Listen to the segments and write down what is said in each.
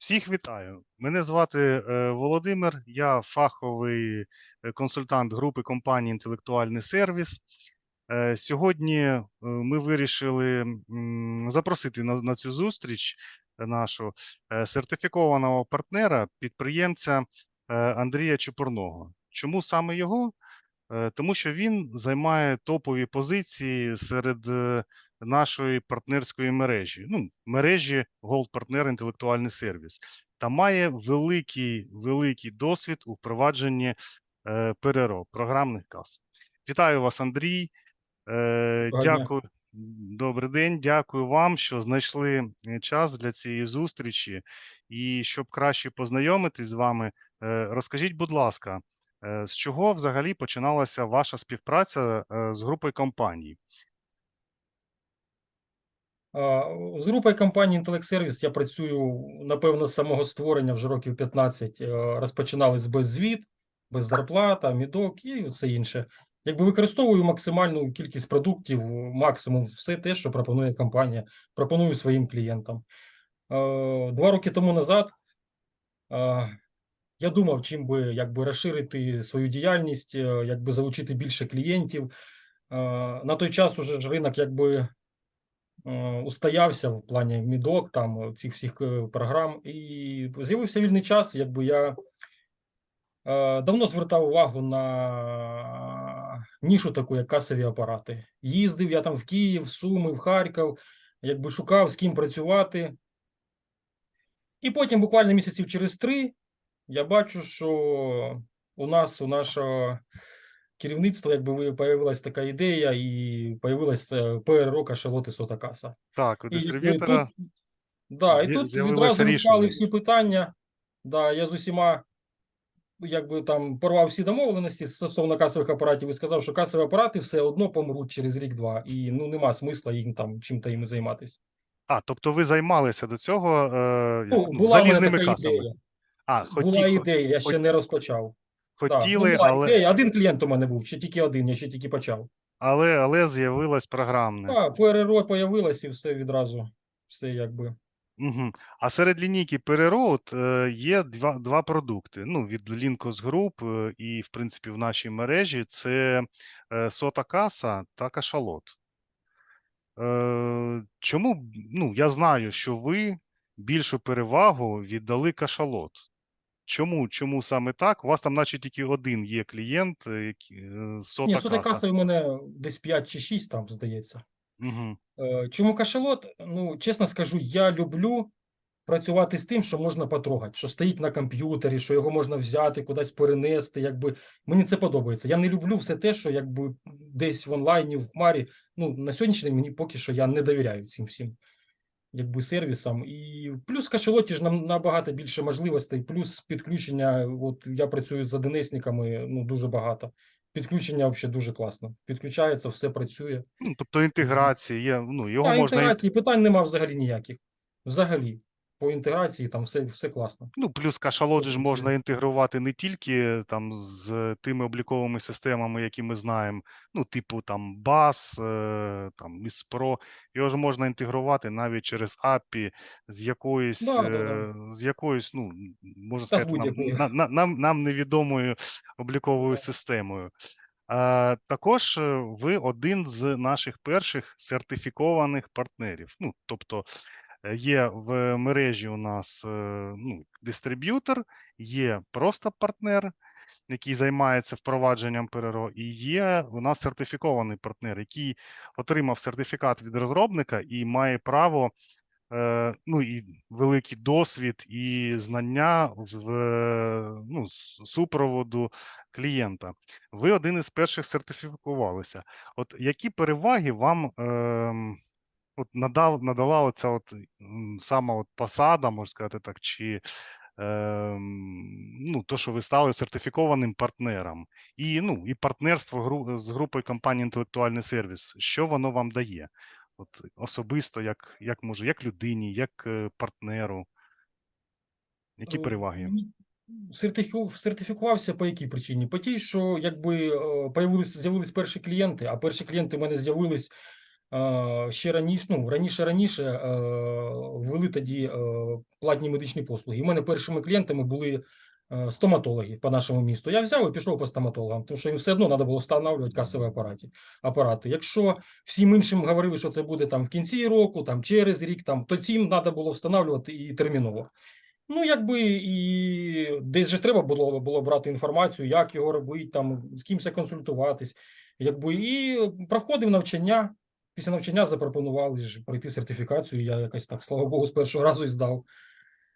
Всіх вітаю. Мене звати е, Володимир. Я фаховий е, консультант групи компанії Інтелектуальний сервіс. Е, Сьогодні ми вирішили запросити на, цю зустріч нашу сертифікованого партнера, підприємця Андрія Чупурного. Чому саме його? Тому що він займає топові позиції серед нашої партнерської мережі, ну, мережі Gold Partner інтелектуальний сервіс, та має великий великий досвід у впровадженні е, ПРРО, програмних кас. Вітаю вас, Андрій. Е, дякую. Добрий день, дякую вам, що знайшли е, час для цієї зустрічі. І щоб краще познайомитись з вами, е, розкажіть, будь ласка, е, з чого взагалі починалася ваша співпраця з групою компаній? З групою компанії Intellect Service я працюю, напевно, з самого створення вже років 15. Е, Розпочинали з беззвіт, без зарплата, мідок і все інше. Якби використовую максимальну кількість продуктів, максимум все те, що пропонує компанія, пропоную своїм клієнтам. Е, Два роки тому назад е, я думав, чим би якби розширити свою діяльність, якби залучити більше клієнтів. На той час уже ж ринок якби устоявся в плані мідок, там е, цих всіх е, програм, і з'явився вільний час. Якби я е, давно звертав увагу на нішу таку, як касові апарати. Їздив я там в Київ, в Суми, в Харків, якби шукав з ким працювати. І потім, буквально місяців через три, я бачу, що у нас, у нашого керівництва, якби ви- появилась така ідея, і появилась е, ПРО кашалоти сота каса. Так, у І якби дистриб'ютора тут, да, і тут відразу рішення. всі питання. Да, я з усіма якби там порвав всі домовленості стосовно касових апаратів і сказав, що касові апарати все одно помруть через рік-два, і ну нема смисла їм там чим-то їм займатися. А, тобто ви займалися до цього е, Ну, ну, була залізними така касами? ідея. А, Була хоті, хо- ідея, я ще не розпочав. Так, ну, хотіли, але, ідея. Один клієнт у мене був, ще тільки один, я ще тільки почав. але, але з'явилось програмне. Так, ПРРО появилось і все відразу. Все якби. Угу. А серед лінійки Перероут е, є два, два продукти. Ну, від Linkos Group е, і, в принципі, в нашій мережі це е, сота каса та кашалот. Чому, ну, я знаю, що ви більшу перевагу віддали кашалот. Чому, чому саме так? У вас там, наче тільки один є клієнт, е, який- е, Ні, сота сота каса. у мене десь 5 чи 6 там, здається. Угу. Е, Чому кашалот? Ну, чесно скажу, я люблю працювати з тим, що можна потрогати, що стоїть на комп'ютері, що його можна взяти, кудись перенести. Якби мені це подобається. Я не люблю все те, що якби десь в онлайні, в хмарі. Ну, на сьогоднішній день мені поки що я не довіряю цим всім якби сервісам. І плюс кашелоті ж нам набагато більше можливостей, плюс підключення. От я працюю з одиницниками, ну дуже багато. Підключення взагалі дуже класно. Підключається, все працює. Ну, тобто інтеграція є, ну, його а, можна інтеграції питань нема взагалі ніяких. Взагалі, по інтеграції там все, все класно. Ну, плюс кашалот ж можна інтегрувати не тільки там з тими обліковими системами, які ми знаємо, ну, типу там BAS, е, там ISPRO, його ж можна інтегрувати навіть через API з якоюсь, Да, да, да. е, з якоюсь, ну, можна Та сказати, нам, будь-якою. на, на, нам, нам невідомою обліковою Да. системою. А, також е, ви один з наших перших сертифікованих партнерів. Ну, тобто є в мережі у нас е, ну, дистриб'ютор, є просто партнер, який займається впровадженням ПРРО, і є у нас сертифікований партнер, який отримав сертифікат від розробника і має право. е, Ну і великий досвід і знання в е, ну, супроводу клієнта. Ви один із перших сертифікувалися. От які переваги вам ем, от надав, надала оця от сама от посада, можна сказати так, чи ем, ну, то, що ви стали сертифікованим партнером, і, ну, і партнерство гру, з групою компанії інтелектуальний сервіс, що воно вам дає? От особисто, як, як може, як людині, як е, партнеру, які Е, переваги? Сертифікувався по якій причині? По тій, що якби е, з'явились перші клієнти, а перші клієнти у мене з'явились е, ще раніше, ну, раніше раніше е, ввели тоді е, платні медичні послуги. В мене першими клієнтами були е, стоматологи по нашому місту. Я взяв і пішов по стоматологам, тому що їм все одно треба було встановлювати касові апарати. апарати. Якщо всім іншим говорили, що це буде там в кінці року, там через рік, там, то цим треба було встановлювати і терміново. Ну, якби і десь же треба було, було брати інформацію, як його робити, там, з кимось консультуватись. Якби і проходив навчання. Після навчання запропонували ж пройти сертифікацію. Я якось так, слава Богу, з першого разу і здав.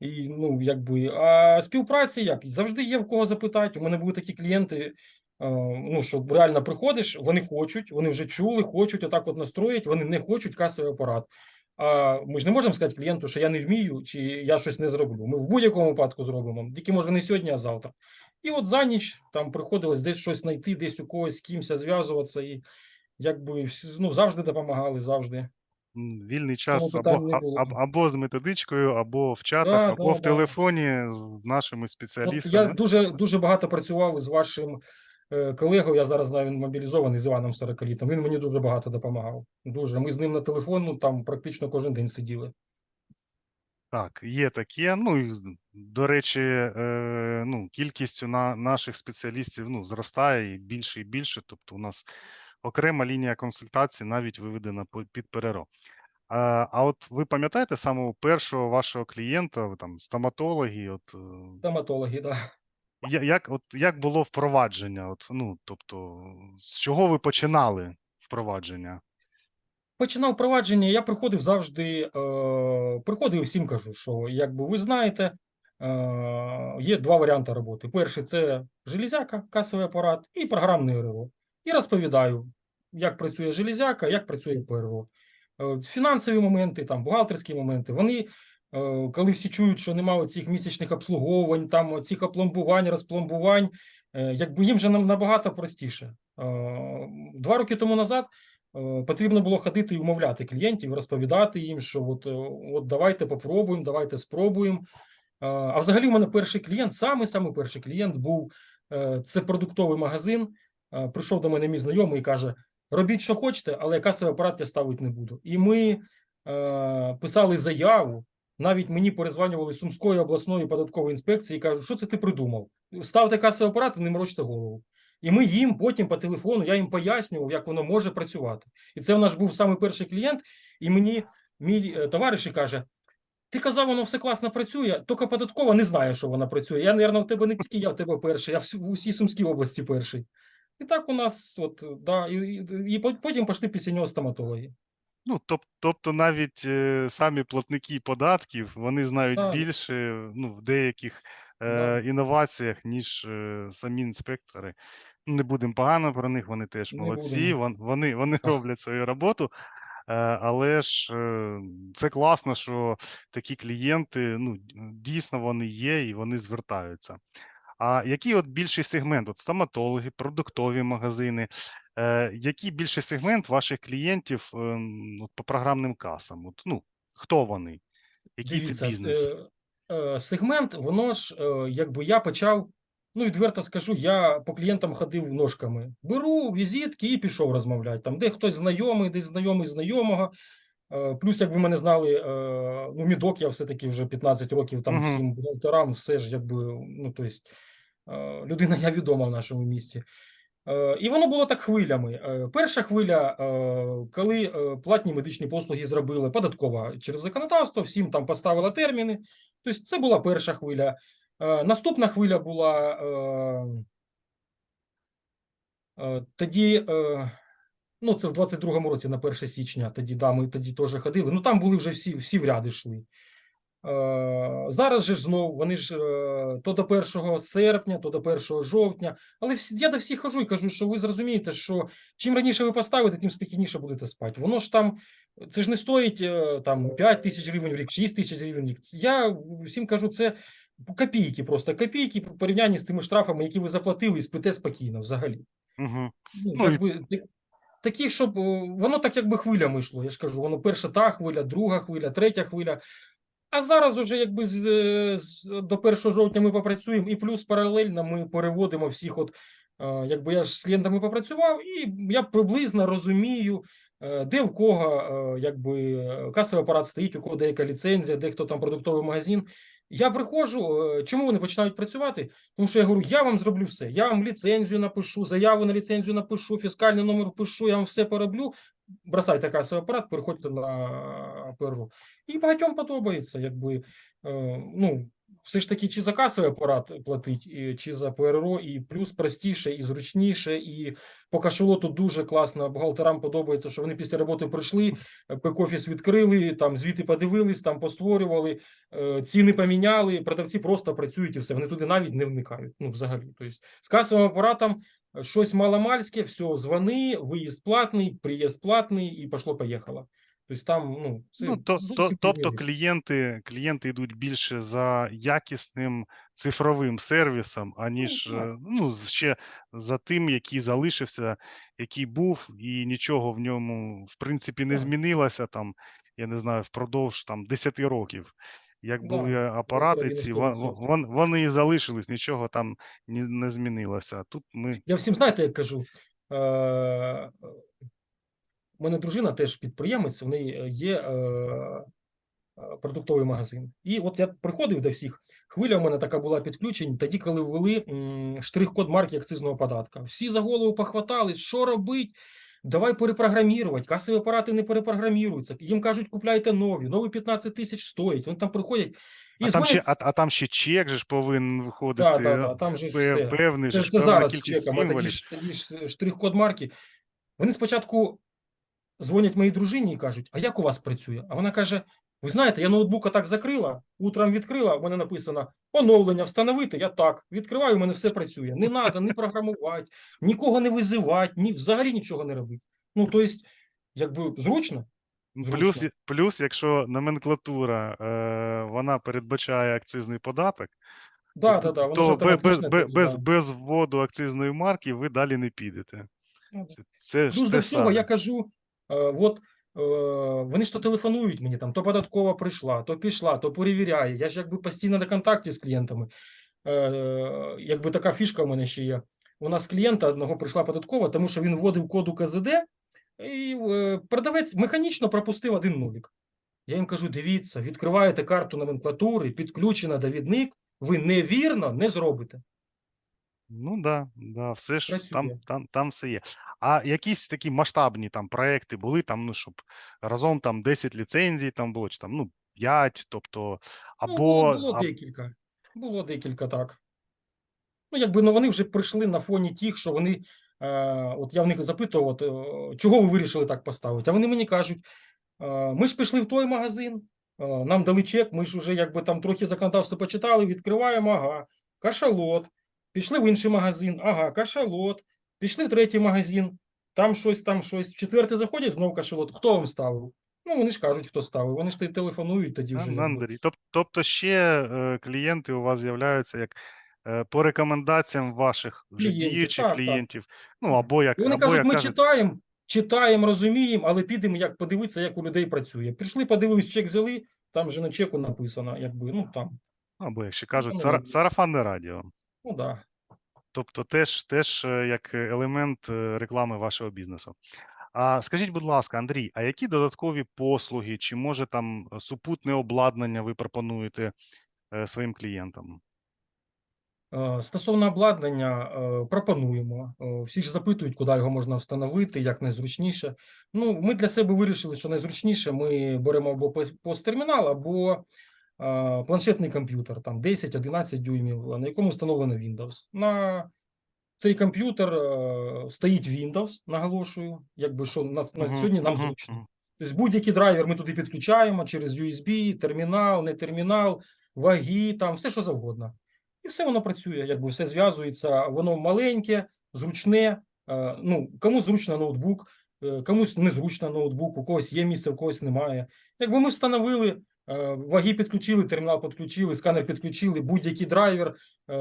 І ну, якби, а співпраці як? Завжди є в кого запитати. У мене були такі клієнти, ну, що реально приходиш, вони хочуть, вони вже чули, хочуть отак от настроїть, вони не хочуть касовий апарат. А ми ж не можемо сказати клієнту, що я не вмію, чи я щось не зроблю. Ми в будь-якому випадку зробимо, тільки може не сьогодні, а завтра. І от за ніч там приходилось десь щось знайти, десь у когось з кимось зв'язуватися, якби всі- ну, завжди допомагали, завжди. Вільний час або, не а- було. аб- або з методичкою, або в чатах, Да, або да, в да. телефоні з нашими От спеціалістами. я дуже дуже багато працював з вашим е, колегою. Я зараз знаю, він мобілізований з Іваном Сорокалітом. Він мені дуже багато допомагав. Дуже. Ми з ним на телефону там практично кожен день сиділи. Так, є таке. Ну і до речі, е, ну, кількість на наших спеціалістів ну, зростає і більше і більше. Тобто, у нас окрема лінія консультацій навіть виведена під ПРРО. А, от ви пам'ятаєте самого першого вашого клієнта, там стоматологи? От е, Стоматологи, да. як, от як було впровадження? От, ну, тобто, з чого ви починали впровадження? Починав впровадження, я приходив завжди, е, приходив і всім кажу, що якби ви знаєте, е, є два варіанти роботи. Перший це железяка, касовий апарат і програмне РРО. І розповідаю, як працює железяка, як працює ПРО. Е, фінансові моменти, там, бухгалтерські моменти, вони, е, коли всі чують, що немає цих місячних обслуговувань, там цих опломбувань, розпломбувань, е, якби їм же нам набагато простіше. Два роки тому назад потрібно було ходити і умовляти клієнтів, розповідати їм, що от, от давайте попробуємо, давайте спробуємо. А взагалі, у мене перший клієнт, самий самий перший клієнт був це продуктовий магазин. Прийшов до мене мій знайомий і каже: робіть, що хочете, але касовий апарат я ставити не буду. І ми е, писали заяву. Навіть мені перезванювали Сумської обласної податкової інспекції і кажуть, що це ти придумав? Ставте касовий апарат і не морочте голову. І ми їм потім по телефону, я їм пояснював, як воно може працювати. І це в нас був самий перший клієнт, і мені мій е, товариш каже: ти казав, воно все класно працює, тільки податкова не знає, що вона працює. Я, мабуть, в тебе не тільки я в тебе перший, а в усій Сумській області перший. І так у нас, от, да, і, і, і потім пішли після нього стоматологи. Ну, тоб, тобто навіть е, самі платники податків вони знають Так. більше ну, в деяких е, інноваціях, ніж е, самі інспектори. Не будемо погано про них, вони теж Не молодці, вон- вони, вони Так. роблять свою роботу. Е, але ж е, це класно, що такі клієнти ну, дійсно вони є і вони звертаються. А який от більший сегмент? От стоматологи, продуктові магазини. Е, який більший сегмент ваших клієнтів ем, от по програмним касам? От, ну, хто вони? Який це бізнес? е, е, сегмент, воно ж, е, якби я почав, ну, відверто скажу, я по клієнтам ходив ножками. Беру візитки і пішов розмовляти. Там, де хтось знайомий, десь знайомий знайомого. Е, Плюс, якби мене знали, е, ну, мідок, я все-таки вже 15 років там Мгм. всім бухгалтерам, все ж, якби, ну, то есть, е, людина я відома в нашому місті. І воно було так хвилями. Перша хвиля, коли платні медичні послуги зробили податкова через законодавство, всім там поставила терміни. Тобто це була перша хвиля. Наступна хвиля була тоді, ну це в 22-му році, на 1 січня, тоді да, ми тоді теж ходили. Ну там були вже всі, всі в ряди йшли. Е, Зараз же знов вони ж е, то до 1 серпня, то до 1 жовтня. Але всі, я до всіх хожу і кажу, що ви зрозумієте, що чим раніше ви поставите, тим спокійніше будете спати. Воно ж там, це ж не стоїть е, там 5 тисяч гривень в рік, 6 тисяч гривень в рік. Я всім кажу, це копійки, просто копійки в порівнянні з тими штрафами, які ви заплатили, і спите спокійно взагалі. Угу. Ну, Ну, якби, таких, щоб воно так якби хвилями йшло. Я ж кажу, воно перша та хвиля, друга хвиля, третя хвиля. А зараз уже якби з, е, з, до 1 жовтня ми попрацюємо, і плюс паралельно ми переводимо всіх. От е, якби я ж з клієнтами попрацював, і я приблизно розумію, е, де в кого е, якби е, касовий апарат стоїть, у кого деяка ліцензія, де хто там продуктовий магазин. Я приходжу, е, чому вони починають працювати? Тому що я говорю, я вам зроблю все. Я вам ліцензію напишу, заяву на ліцензію напишу, фіскальний номер пишу, я вам все пороблю. Бросайте касовий апарат, переходьте на ПРО. І багатьом подобається, якби е, ну. Все ж таки, чи за касовий апарат платить, чи за ПРО, і плюс простіше, і зручніше, і по кашелоту дуже класно. Бухгалтерам подобається, що вони після роботи прийшли, бек-офіс відкрили, там звіти подивились, там постворювали, е, ціни поміняли, продавці просто працюють і все. Вони туди навіть не вникають. Ну, взагалі. Тобто, з касовим апаратом е, щось маломальське, все, звони, виїзд платний, приїзд платний, і пошло-поїхало. Тобто там, ну, це Ну, то, то, тобто клієнти, клієнти йдуть більше за якісним цифровим сервісом, аніж так. е, ну, ще за тим, який залишився, який був, і нічого в ньому, в принципі, не Так. змінилося там, я не знаю, впродовж там 10 років. Як Да, були апарати ці, вон- вони і залишились, нічого там не змінилося. Тут ми Я всім знаєте, як кажу. Е, у мене дружина теж підприємець, в неї е, є е, е, продуктовий магазин. І от я приходив до всіх. Хвиля у мене така була підключень, тоді, коли ввели штрих-код марки акцизного податка. Всі за голову похватались, що робить? Давай перепрограмувати. Касові апарати не перепрограмуються. Їм кажуть, купляйте нові. Нові 15 тисяч стоять. Вони там приходять і а там ще, а, а там ще чек же ж повинен виходити. Да, да, да, там же ж все. певний Це, ж, це зараз чеком, а тоді ж, тоді ж штрих-код марки. Вони спочатку дзвонять моїй дружині і кажуть: А як у вас працює? А вона каже: Ви знаєте, я ноутбука так закрила, утром відкрила, у мене написано оновлення, встановити. Я так відкриваю, у мене все працює. Не треба ні програмувати, нікого не визивати, ні взагалі нічого не робити. Ну, тобто, якби зручно. Ну, Зручно. Плюс, плюс, якщо номенклатура е, вона передбачає акцизний податок, Да, то, да, да, то без, автоматично тоді, без, да. без вводу акцизної марки ви далі не підете. Ну. Це, це Плюс до всього я кажу: от е, вони ж то телефонують мені там, то податкова прийшла, то пішла, то перевіряє. Я ж якби постійно на контакті з клієнтами. Е, якби така фішка в мене ще є. У нас клієнта одного прийшла податкова, тому що він вводив код УКЗД, і е, продавець механічно пропустив один нулік. Я їм кажу: дивіться, відкриваєте карту номенклатури, підключена довідник, ви невірно не зробите. Ну да, да, все ж Працює. там, там, там все є. А якісь такі масштабні там проекти були там, ну щоб разом там 10 ліцензій там було, чи там ну 5, тобто, Ну, було, або було а- декілька. Було декілька так. Ну, якби ну, вони вже прийшли на фоні тих, що вони. Е, от я в них запитував, от, е, чого ви вирішили так поставити? А вони мені кажуть: е, ми ж пішли в той магазин, е, нам дали чек, ми ж уже якби там трохи законодавство почитали, відкриваємо, ага, кашалот. Пішли в інший магазин, ага, кашалот. Пішли в третій магазин, там щось, там щось. В четвертий заходять, знов кашалот. Хто вам ставив? Ну, вони ж кажуть, хто ставив. Вони ж телефонують тоді вже. Андрій, тобто ще е, клієнти у вас з'являються як е, по рекомендаціям ваших вже Клієнтів, діючих так, так. клієнтів. Ну або як І вони або кажуть, як ми кажуть, читаємо, читаємо, розуміємо, але підемо як подивитися, як у людей працює. Прийшли, подивились, чек взяли, там же на чеку написано, якби, ну там, або як ще кажуть, ну, якби. сарафанне радіо. ну да. Тобто теж, теж е, як елемент е, реклами вашого бізнесу. А скажіть, будь ласка, Андрій, а які додаткові послуги, чи може там е, супутне обладнання ви пропонуєте е, своїм клієнтам? Е, Стосовно обладнання, е, пропонуємо. Е, Всі ж запитують, куди його можна встановити, як найзручніше. Ну, ми для себе вирішили, що найзручніше ми беремо або посттермінал, або е, планшетний комп'ютер, там 10-11 дюймів, на якому встановлено Windows. На цей комп'ютер стоїть Windows, наголошую, якби що на, на сьогодні нам зручно. Тобто будь-який драйвер ми туди підключаємо через USB, термінал, не термінал, ваги, там все що завгодно. І все воно працює, якби все зв'язується, воно маленьке, зручне. Ну, комусь зручно ноутбук, е, комусь незручно ноутбук, у когось є місце, у когось немає. Якби ми встановили, ваги підключили, термінал підключили, сканер підключили, будь-який драйвер. е,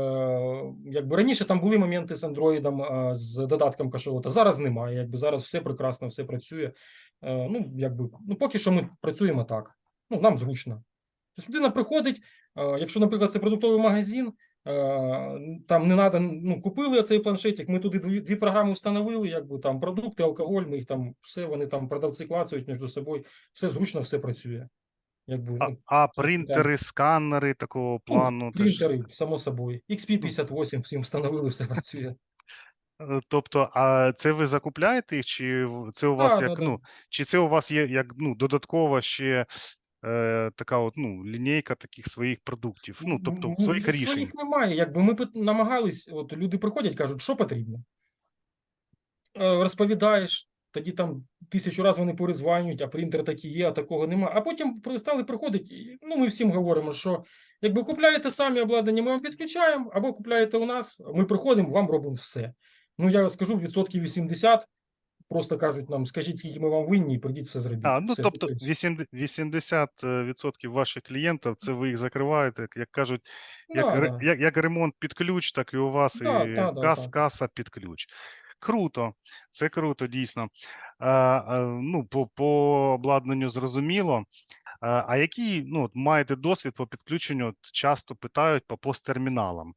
Якби раніше там були моменти з андроїдом, е, з додатком кашалота, зараз немає. Якби зараз все прекрасно, все працює. Е, Ну, якби, ну, поки що ми працюємо так. Ну, нам зручно. Тобто людина приходить, е, якщо, наприклад, це продуктовий магазин, Е, Там не треба, ну, купили цей планшетик, ми туди дві, дві програми встановили, якби там продукти, алкоголь, ми їх там все, вони там продавці клацають між собою, все зручно, все працює. Якби, А, ну, а принтери, сканери такого плану ну, теж. принтери, само собою. XP58 всім встановили, все працює. Е, Тобто, а це ви закупляєте їх, чи в- це у вас Да, як, да, да. ну, чи це у вас є як ну, додаткова ще е, така от, ну, лінійка таких своїх продуктів, ну, тобто М, своїх рішень? Своїх немає. Якби ми пит- намагались, от люди приходять, кажуть, що потрібно. Е, Розповідаєш, тоді там тисячу разів вони перезванюють, а принтер такий є, а такого нема. А потім стали приходить, і, ну ми всім говоримо, що якби купляєте самі обладнання, ми вам підключаємо, або купляєте у нас, ми приходимо, вам робимо все. Ну я скажу, відсотків 80 просто кажуть нам, скажіть, скільки ми вам винні, і прийдіть все зробіть. А, ну, Все, тобто тобто, 80% 80% ваших клієнтів, це ви їх закриваєте, як- кажуть, як, Да, да. як, як ремонт під ключ, так і у вас Да, і да, да, кас, так. каса під ключ. Круто, це круто, дійсно. А, а, ну, по, по обладнанню зрозуміло. А, а який ну, от маєте досвід по підключенню? От часто питають по посттерміналам.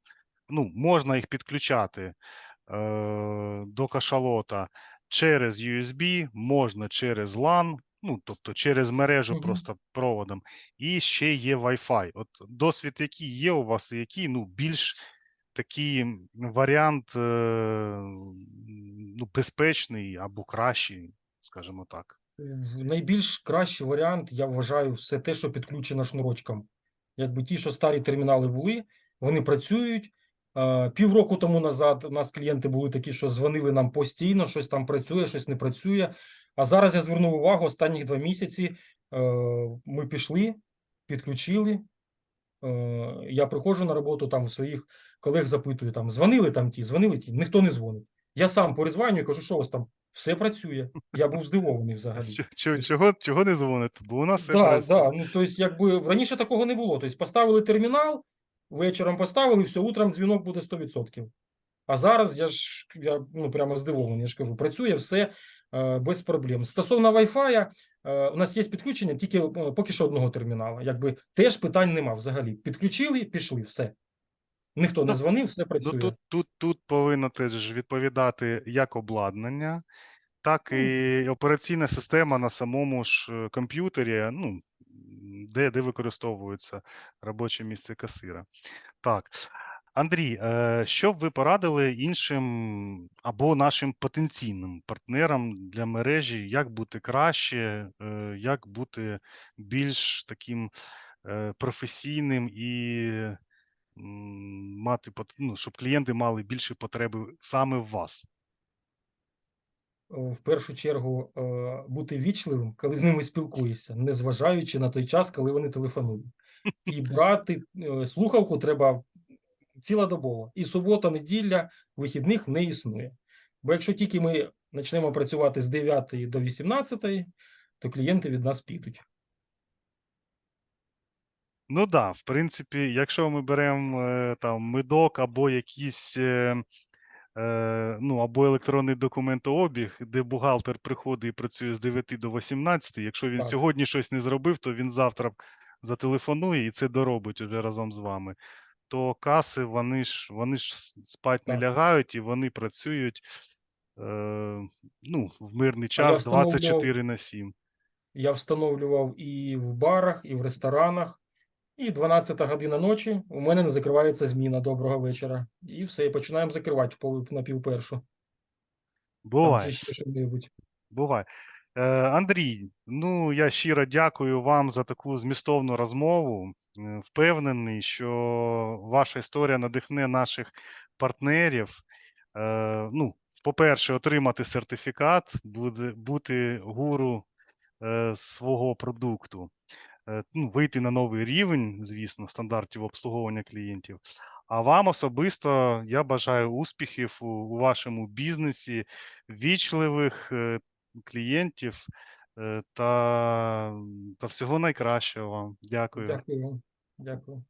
Ну, можна їх підключати е, до кашалота через USB, можна через LAN, ну, тобто через мережу Мгм. просто проводом, і ще є Wi-Fi. От досвід, який є у вас, і який ну, більш такий варіант е, ну, безпечний або кращий, скажімо так. Найбільш кращий варіант, я вважаю, все те, що підключено шнурочком. Якби ті, що старі термінали були, вони працюють. Е, Півроку тому назад у нас клієнти були такі, що дзвонили нам постійно, щось там працює, щось не працює. А зараз я звернув увагу, останні два місяці е, ми пішли, підключили. Е, Я приходжу на роботу, там своїх колег запитую, там дзвонили там ті, дзвонили ті, ніхто не дзвонить. Я сам перезванюю і кажу, що у вас там все працює. Я був здивований взагалі. Чо- чо- Тобто- Чого, чого не дзвоните? Бо у нас все Да, працює. да. Ну, тобто, якби раніше такого не було. Тобто, поставили термінал, вечором поставили, все, утром дзвінок буде 100%. А зараз я ж я ну прямо здивований. Я ж кажу, працює все без проблем. Стосовно Wi-Fi, е, у нас є підключення тільки е, поки що одного термінала. Якби теж питань нема взагалі. Підключили, пішли, все. Ніхто не Ну, дзвонив, все Ну, тут, тут, тут повинно теж відповідати як обладнання, так Ну. і операційна система на самому ж е, комп'ютері, ну, де, де використовується робоче місце касира. Так. Андрій, е, що б ви порадили іншим або нашим потенційним партнерам для мережі, як бути краще, е, як бути більш таким е, професійним і мати ну, щоб клієнти мали більше потреби саме в вас? в першу чергу бути вічливим, коли з ними спілкуєшся, незважаючи на той час, коли вони телефонують. І брати слухавку треба цілодобово. І субота, неділя, вихідних не існує. Бо якщо тільки ми почнемо працювати з 9 до 18, то клієнти від нас підуть. Ну так, да, в принципі, якщо ми беремо е, там медок або якісь. Е, е, ну, або електронний документообіг, де бухгалтер приходить і працює з 9 до 18. Якщо він Так. сьогодні щось не зробив, то він завтра зателефонує і це доробить уже разом з вами. То каси, вони ж вони ж спать не лягають і вони працюють е, ну, в мирний час 24 на 7. Я встановлював і в барах, і в ресторанах. І 12 година ночі у мене не закривається зміна. Доброго вечора. І все, і починаємо закривати на півпершу. Буває. Буває. Е, Андрій, ну я щиро дякую вам за таку змістовну розмову. Е, Впевнений, що ваша історія надихне наших партнерів. Е, ну, по-перше, отримати сертифікат, бути гуру е, свого продукту, ну, вийти на новий рівень, звісно, стандартів обслуговування клієнтів. А вам особисто я бажаю успіхів у, у вашому бізнесі, вічливих клієнтів е, та, та всього найкращого вам. Дякую. Дякую. Дякую.